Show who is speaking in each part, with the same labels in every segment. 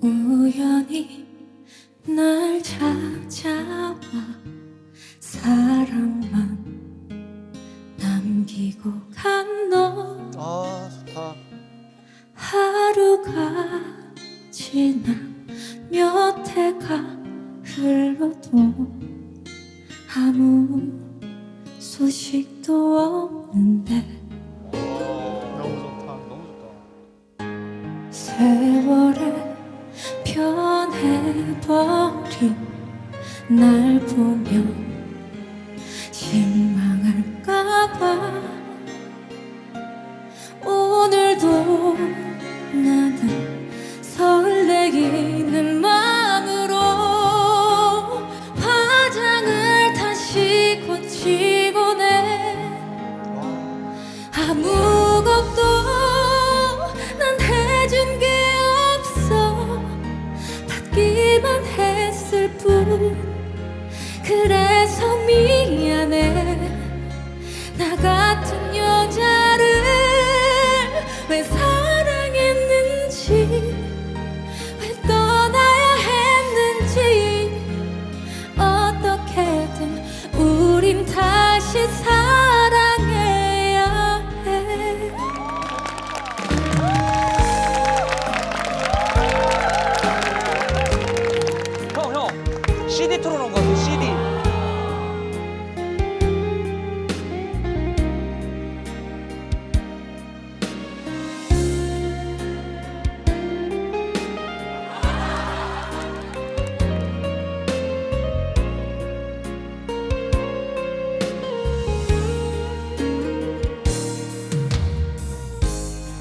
Speaker 1: 우연히 날 찾아와 사랑만 남기고 간 너
Speaker 2: 아 좋다.
Speaker 1: 하루가 지나 몇 해가 흘러도 아무 소식도 없는데
Speaker 2: 너무 좋다. 너무 좋다.
Speaker 1: 버린 날 보면 실망할까봐. 오늘도 나는 설레이는 마음으로 화장을 다시 고치 뿐 그래서 미안해. 나같
Speaker 3: CD 틀어놓은 거 같아, CD.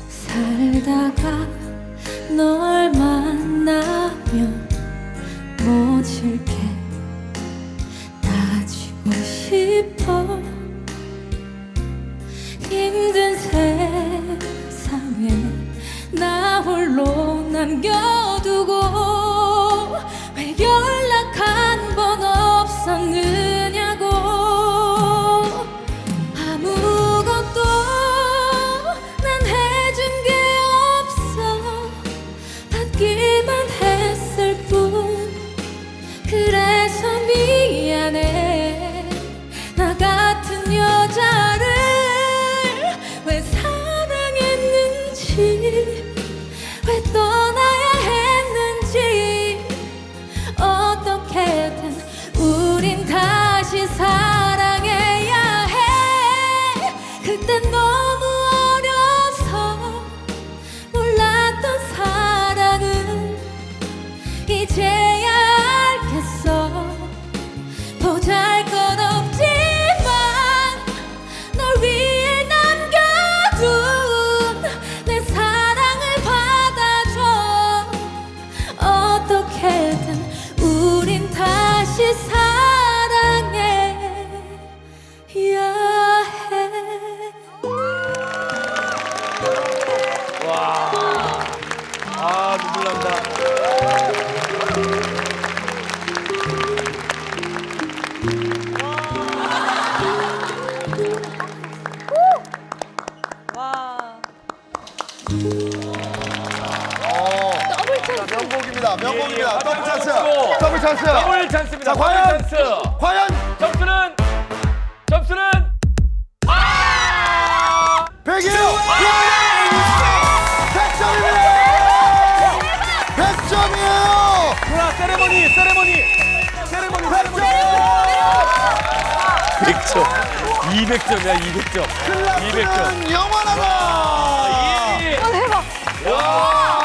Speaker 1: 살다가 널 남겨두고 왜 연락 한 번 없었느냐고. 아무것도 난 해준 게 없어. 받기만 했을 뿐. 그래서 미안해. 나 같은 여자를 왜 사랑했는지. 왜 떠 다시 사
Speaker 2: 어. 자, 명곡입니다. 명곡입니다.
Speaker 3: 예, 예.
Speaker 2: 더블 찬스.
Speaker 3: 하나
Speaker 2: 더블 찬스.
Speaker 3: 더블 찬스입니다.
Speaker 2: 자, 과연?
Speaker 3: 더블 찬스.
Speaker 2: 과연
Speaker 3: 점수는 점수는
Speaker 2: 100이에요. 100점입니다. 100점이에요.
Speaker 3: 자, 세레머니, 세레머니. 세레머니, 세레머니. 100점. 200점이야, 200점. 200점.
Speaker 2: 클라스는 영원하다.
Speaker 3: 이. 와.